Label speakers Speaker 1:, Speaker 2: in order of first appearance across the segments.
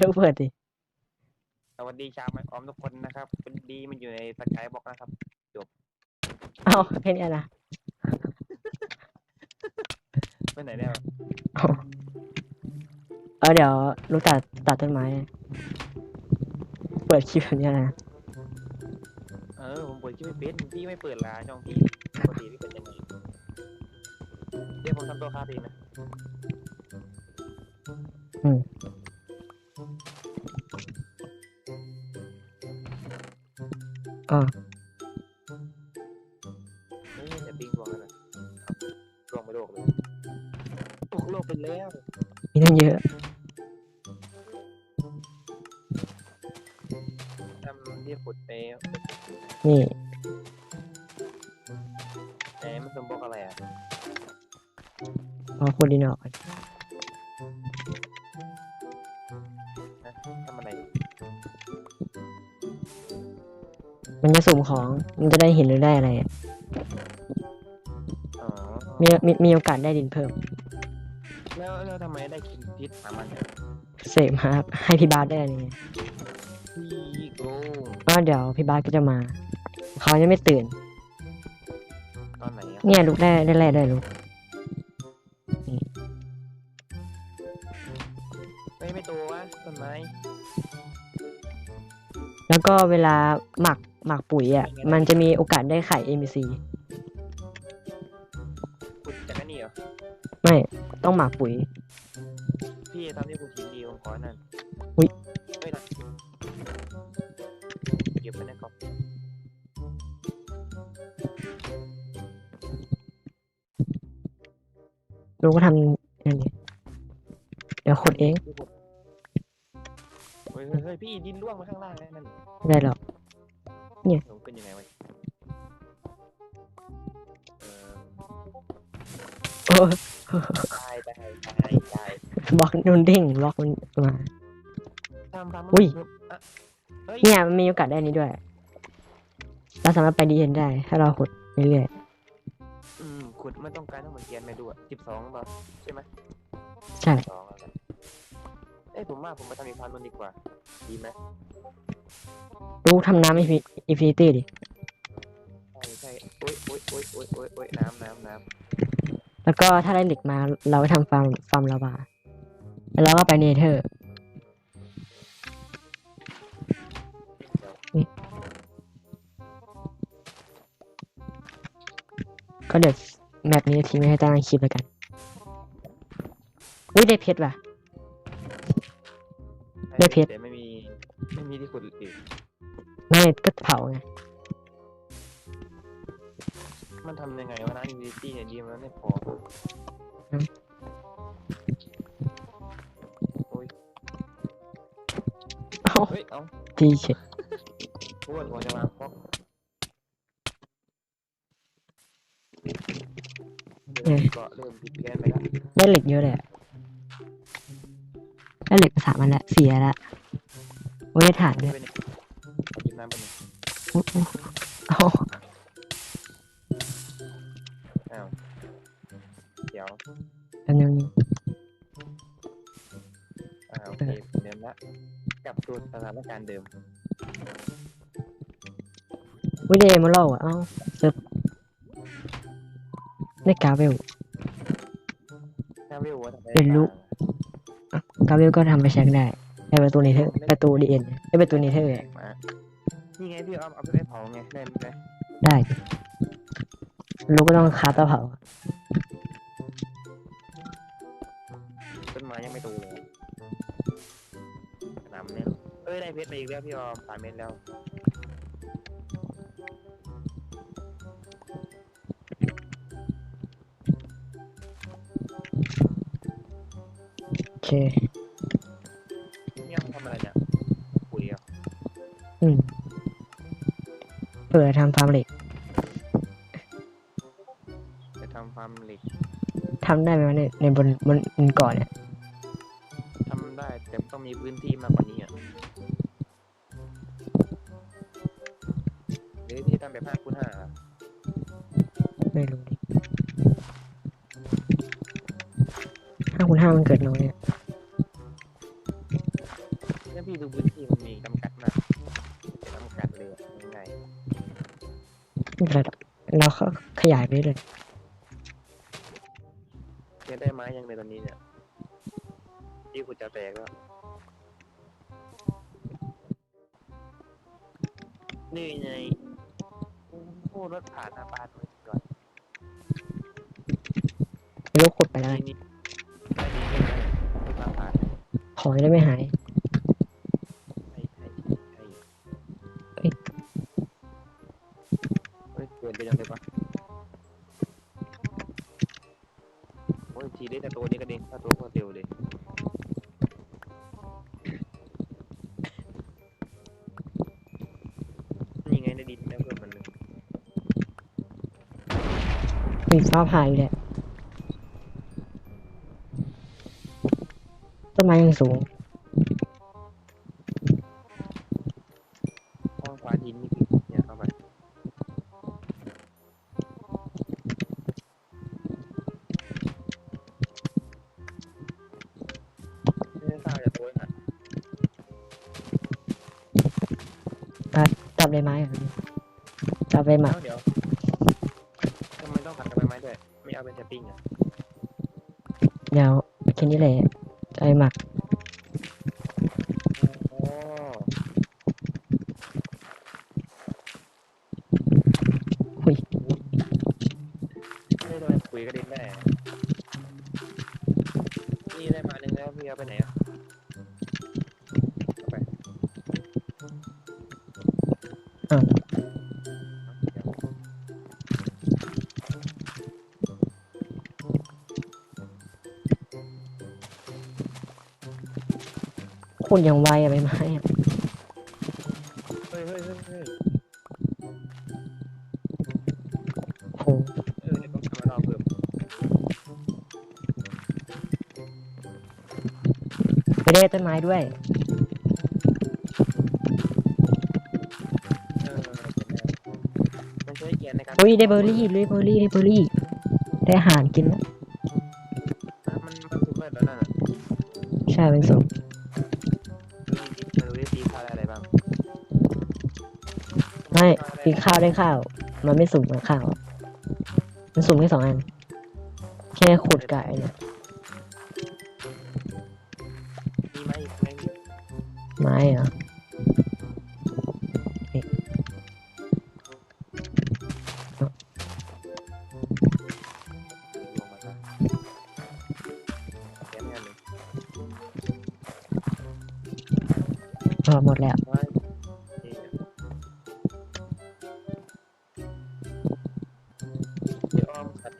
Speaker 1: ลูกเปิดดิ
Speaker 2: สวัสดีชาวไม้ออมทุกคนนะครับเป็นดีมันอยู่ในสกายบอกนะครับ
Speaker 1: เอาแค่เนี้ยนะ
Speaker 2: ไปไหนแล้ว
Speaker 1: เอาเออเดี๋ยวลูกตัดตัดต้นไม้ เปิดคลิปแบบเนี้ยนะ
Speaker 2: เออผมเปิดคลิปไม่เป็นพี่ไม่เปิดละช่องพี่ปกติพี่เปิดยังไงเดี๋ยวผมทำตัวคาเองนะ
Speaker 1: อ่
Speaker 2: ไหนมันสมบอกอะไรอะ
Speaker 1: เอาคนดินออกก่อน
Speaker 2: นะทำอะไร
Speaker 1: มันจะสุ่มของ มันจะได้เห็นหรือได้อะไรอะ
Speaker 2: อ๋อ
Speaker 1: มีมีมีโอกาสได้ดินเพิ่ม
Speaker 2: แล้วแล้วทำไมได้กินพิษสามันเนี่ย
Speaker 1: เสกมาให้พี่บาสได้อะไรเงี้ย
Speaker 2: พี่โกง
Speaker 1: ก็เดี๋ยวพี่บาสก็จะมา เขายังไม่ตื่น
Speaker 2: ตอนไหนอะ
Speaker 1: เนี่ยลูกได้ได้แรกได้ลูก
Speaker 2: ไม่ไม่โตวะต้นไม้
Speaker 1: แล้วก็เวลาหมักหมักปุ๋ยอะ มันจะมีโอกาสได้ไข่ MBC
Speaker 2: ขุดจากอันนี้เหรอ
Speaker 1: ไม่ต้องหมักปุ๋ย
Speaker 2: พี่ทำที่คุณชินดีผมขอนั่น
Speaker 1: อุ๊ย
Speaker 2: ลู
Speaker 1: กก็ทำนั่นนี่เดี๋ยวขุดเอง
Speaker 2: ที่ขุดเฮ้ยเฮ้ยเฮ้ยพี่ดินร่วงมาข้างล่างแล้วนั่น
Speaker 1: ไม่ได้หรอก
Speaker 2: หนูเป็นยังไงวะเออ
Speaker 1: โอ้
Speaker 2: ตายตายตายตาย
Speaker 1: บล็อกนุ่นเด้งบล็อกมันมา
Speaker 2: ทำทำ
Speaker 1: อุ้ย
Speaker 2: อะเฮ้ย
Speaker 1: เนี่ยมันมีโอกาสได้นี้ด้วย เราสามารถไปดีเอ็นได้ ถ้าเราขุดเรื่อย
Speaker 2: อืม ขุดมันต้องการทั้งหมดเกียนไปด้วยสิบสองป่ะใช่ไหม
Speaker 1: ๆใช่
Speaker 2: สองแล้วกันเอ้ยผมว่าผมไปทำอีกพันมันดีกว่า ดีไหม
Speaker 1: ลูกทำน้ำอินฟินิตี้ดิ
Speaker 2: ใช่ใช่โอ๊ยโอ๊ยโอ๊ยโอ๊ยโอ๊ยโอ๊ยน้ำน้ำน้
Speaker 1: แล้วก็ถ้าได้เหล็กมาเราไปทำฟาร์มฟาร์มลาวาแล้วเราก็ไปเนเธอร์ำ
Speaker 2: เดี๋ยว
Speaker 1: ก็เดี๋ยว แมปนี้ทิ้งไว้ให้ใต้ล่างคลิปแล้วกันอุ้ยได้เพชรว่ะ ได้เพชร
Speaker 2: แต่ไม่มีไม่มีที่ขุดอีก
Speaker 1: ไม่ก็เผาไง
Speaker 2: มันทำยังไงวะนะอินฟินิตี้เนี่ยดีมันไม่พอ
Speaker 1: อืม
Speaker 2: โอ้ย
Speaker 1: เอ้า
Speaker 2: เฮ้ยเอ้า
Speaker 1: ทีเฉย
Speaker 2: เริ่มก็เริ่มผิดแผนไปแล้ว
Speaker 1: ได้เหล็กเยอะเลยอะได้เหล็กสามอันละเสียละโอ้ยได้ถ่านด้วย
Speaker 2: ไปเนี่ยกินน้ำไปเนี่ย
Speaker 1: อุ๊ยอุ๊ยเอ้า
Speaker 2: อ้าวเดี๋ยว
Speaker 1: แป๊บนึง
Speaker 2: อ่าโอเคเดิมละกลับสู่สถานการณ์เดิม
Speaker 1: อุ้ยได้เอมเมอรัลด์อะเอ้าเซิร์ฟ ได้กาเวล
Speaker 2: ถ้าวิวว่าทำไม
Speaker 1: เรียนรู้กาเวลก็ทำไปใช้ได้ได้ประตูเนเธอร์ประตูดีเอ็นได้ประตูเนเธอร์
Speaker 2: แปลกมานี่ไงพี่เอาเอาไปเผาไงได้ไหม
Speaker 1: ได้ลูกก็ต้องคาเตาเผา
Speaker 2: ต้นไม้ยังไม่โตเลยน้ำเนี่ยเอ้ยได้เพชรมาอีกแล้วพี่ออมสามเม็ดแล้ว
Speaker 1: เค
Speaker 2: เนี่ยมันทำอะไรเนี่ยปุ๋ยเหรอะ
Speaker 1: อืมเผื่อทำฟาร์มเหล็ก
Speaker 2: จะทำฟาร์มเหล็ก
Speaker 1: ทำได้ไหมวะในในบนบนบนเกาะเนี่ย
Speaker 2: ทำได้แต่ต้องมีพื้นที่มากกว่านี้อะหรือที่ทำแบบห้าคูณห้า
Speaker 1: ไม่รู้ดิห้าคูณห้ามันเกิดน้อยอะ รหรอกเราก็ขยายไปเรื่อย
Speaker 2: ๆเนี่ยได้ไม้ยังในตอนนี้เนี่ยที่คุณจะแตกแล้วนี่ไงโอ้โหรถผ่านหน้าบ้านเลยก่อน
Speaker 1: ลูกขุดไปแล้วไง
Speaker 2: นี่ได้ดีใช่ไหมรถมาผ่าน
Speaker 1: ของจะได้ไม่หาย
Speaker 2: ไปยังไงปะโอ้ยทีได้แต่ตัวนี้ก็เด้งถ้าตัวก็เร็วเลยนี่ไงในดินแล้วเพิ่มมันเลย
Speaker 1: มีฟ้าผ่าอยู่แหละต้นไม้ยังสูง
Speaker 2: จั
Speaker 1: บใบหมัก
Speaker 2: เดี๋ยวทำไมต้องผัดกับใบไม้ด้วย ไม่เอาเป็นแซปปิ้งอะ
Speaker 1: เดี๋ยวแค่นี้แหละจับใบหมัก คุณยังไวอะใบไม้อะ
Speaker 2: เฮ้ยเฮ้ยเฮ้ยเฮ้ย
Speaker 1: โห
Speaker 2: เออเดี๋ยวต้องทำมารอบเพิ่ม
Speaker 1: ไม่ได้ต้นไม้ด้วย
Speaker 2: เออมันใช้เกียร์ในการ
Speaker 1: อุ้ยได้เบอร์รี่ได้เบอร์รี่ได้เบอร์รี่ ได้อาหารกินแล้ว
Speaker 2: มันมันถูกเลยแล้วนั่นอะ
Speaker 1: ใช่เป็นสุก
Speaker 2: ไม่
Speaker 1: กินข้าวได้ข้าว มันไม่สุ่มกับข้าวอะมันสุ่มแค่สองอัน แค่ขุดไก่เนี่ย
Speaker 2: มีไหมอีกไหม
Speaker 1: ไม้เหรอ
Speaker 2: ล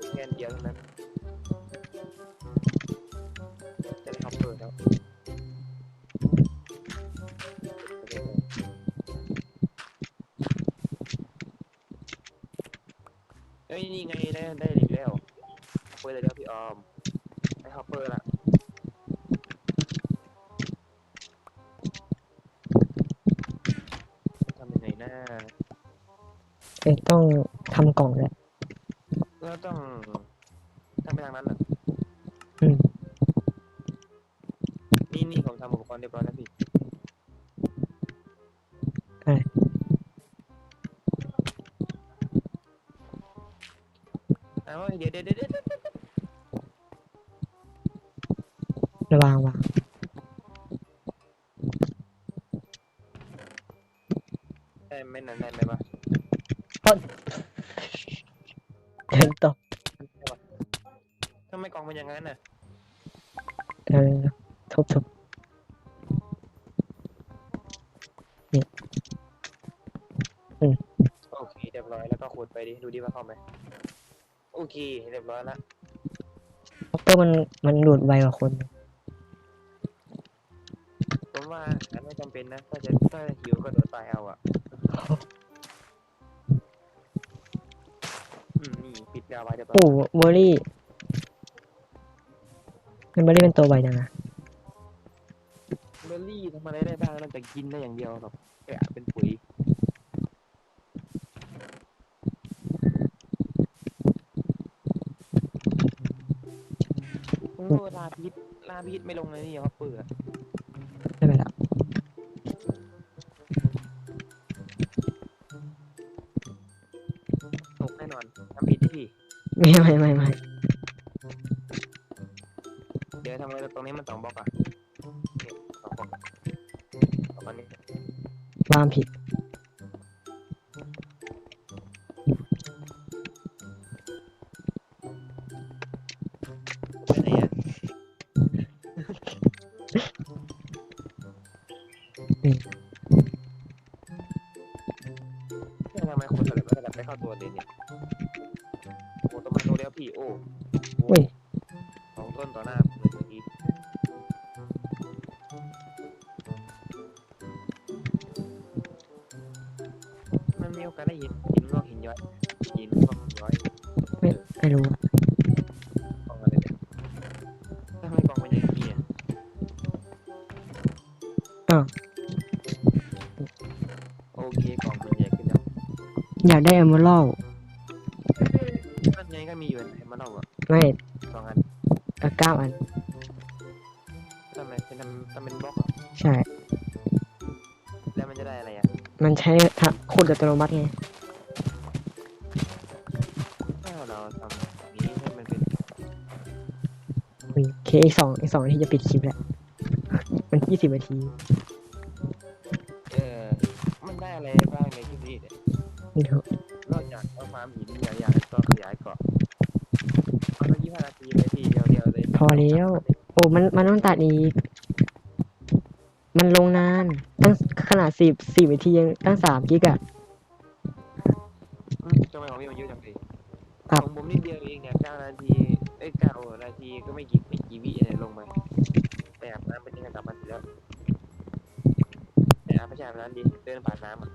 Speaker 1: ดี๋
Speaker 2: ยวอ้อมขัดทุกแกนเยวเท่านั้นจะได้ฮอปเปอร์แล้วเอ้ยนี่ไงได้ได้อีกแล้วเปอร์เลยแล้วพี่ออมได้ฮอปเปอร์ละทำยังไงนะ
Speaker 1: เอ้ยต้องทำกล่องด้วย
Speaker 2: ก็ต้องทำไปทางนั้นเหรอ
Speaker 1: อืม
Speaker 2: นี่นี่ผมทำอุปกรณ์เรียบร้อยแล้วพี่
Speaker 1: อะไร
Speaker 2: เอาเดี๋ยวเดี๋ยวเดี๋ยวเดี๋ยว
Speaker 1: ระวังวาง
Speaker 2: ได้ไม่นานได้ไหมวะ
Speaker 1: เดิ นตก
Speaker 2: ได้วะทำไมกล่องมันอย่างนั้นน่ะ
Speaker 1: เออทุบทุบ
Speaker 2: โอเคเรียบร้อยแล้วก็ขุดไปดิ ดูดิว่าเข้าไหมโอเคเรียบร้อยละ
Speaker 1: คอปเตอร์มันมันหลุดไวกว่าคน
Speaker 2: ผมว่าอันไม่จำเป็นนะ ถ้าจะถ้าหิวก็โดดตายเอาอะ ปิดดาวไว้เรียบร้อย
Speaker 1: โอ้เบอร์รี่เป็นเบอร์รี่เป็นตัวไวจังอะ
Speaker 2: เบอร์รี่ทำอะไรได้บ้างนอกจากกินได้อย่างเดียวแบบแกะเป็นปุ๋ยโอ้ลาพิษลาพิษไม่ลงเลยนี่ฮอปเปอ
Speaker 1: ไม่ไม่ไม่ไม่
Speaker 2: เดี๋ยวทำไมตรงนี้มันสองบล็อกอะนี่สองบล็อกสองอันนี้
Speaker 1: วางผิด
Speaker 2: ไปไหนอะเนี่ยทำไมคนสลับไม่สลับไม่เข้าตัวเลยเนี่ย อ้อุ้
Speaker 1: ย
Speaker 2: สองต้นต่อหน้าผมเลยเมื่อกี้มันมีโอกาสได้ยินหินงอกหินย้อยหินงอกหินย้อย
Speaker 1: ไม่ไม่รู้
Speaker 2: กองอะไรเนี่ยทำไมกองมันอย่างนี้อะ
Speaker 1: อ้าว
Speaker 2: โอเคกองมันใหญ่ขึ้นแล้ว
Speaker 1: อยากได้เอมเมอรัล
Speaker 2: มั นใหญ่ก็มีอยู่ในมันเอาอะ
Speaker 1: ไม่
Speaker 2: สองอัน
Speaker 1: เอ่อเก้าอัน
Speaker 2: ทำไมเป็นทำทำเป็นบล็อกเหรอ
Speaker 1: ใช่
Speaker 2: แล้วมันจะได้อะไรอะ
Speaker 1: มันใช้ทะขุดอัตโนมัติไง
Speaker 2: ถ้าเราทำอย่างนี้ให้มันเป็น
Speaker 1: อุ้ยโอเคอีกสองอีกสองนาทีจะปิดคลิปแล้ว มันยี่สิบนาที
Speaker 2: เออมันได้อะไรบ้างในคลิปนี้เนี่ย
Speaker 1: ไม่รู้
Speaker 2: นอกจากเอาฟาร์มหินเนี่ยอยากให้ก็ขยายเกาะเอาสักยี่ห้านาทีเลยพี่เดียวเดียวๆเลย
Speaker 1: พอแล้ว โอ้มันมันต้องตัดอีก มันลงนาน ตั้งขนาดสิบสี่นาทียังตั้งสามกิกอะ
Speaker 2: อืมทำไมของพี่มันเยอะจังเลย
Speaker 1: ครับ
Speaker 2: ของผมนิดเดียวเองเนี่ยเก้านาทีเอ้ยเก้านาทีก็ไม่กี่ไม่กี่วิเนี่ยลงไปไปอาบน้ำเป็นยังไงกลับมาเสร็จแล้วไปอาบไม่ใช่อาบน้ำดิเดินผ่านน้ำอะ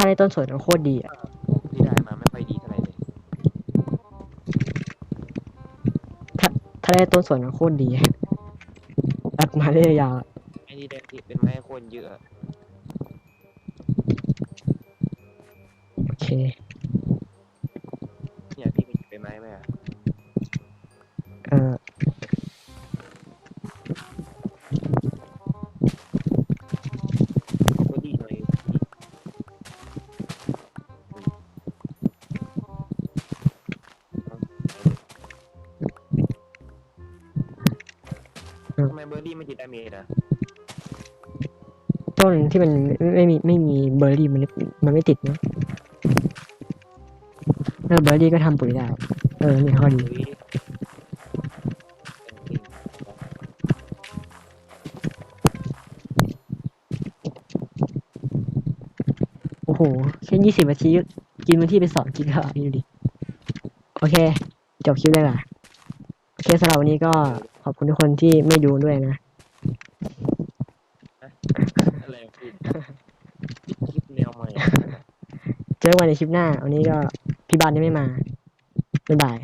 Speaker 1: ถ้าได้ต้นสนมันโคตรดีอะ
Speaker 2: ที่ได้มาไม่ค่อยดีเท่าไหร่เลย
Speaker 1: ถ้าได้ต้นสนมันโคตรดีอัดมาได้ยาวๆอะ
Speaker 2: ไอ้ที่ได้ที่เป็นไม้โคนเยอะอะ
Speaker 1: โอเค
Speaker 2: รี่ไม่ติดดาเมจอะ
Speaker 1: ต้นที่มันไม่มีไม่มีเบอร์รี่มันมันไม่ติดเนะแล้วเบอร์รี่ก็ทำปุ๋ยได้ เออนี่ข้อดีโอ้โห แค่ยี่สิบนาทีกินพื้นที่ไปสองกิกแล้วดูดิ โอเค จบคลิปเลยล่ะโอเคสำหรับวันนี้ก็ ขอบคุณทุกคนที่ไม่ดูด้วยนะ
Speaker 2: อะไรพี่คลิปแนวใหม่
Speaker 1: เจอกันในคลิปหน้า วันนี้ก็พี่บานยังไม่มา บ๊ายบาย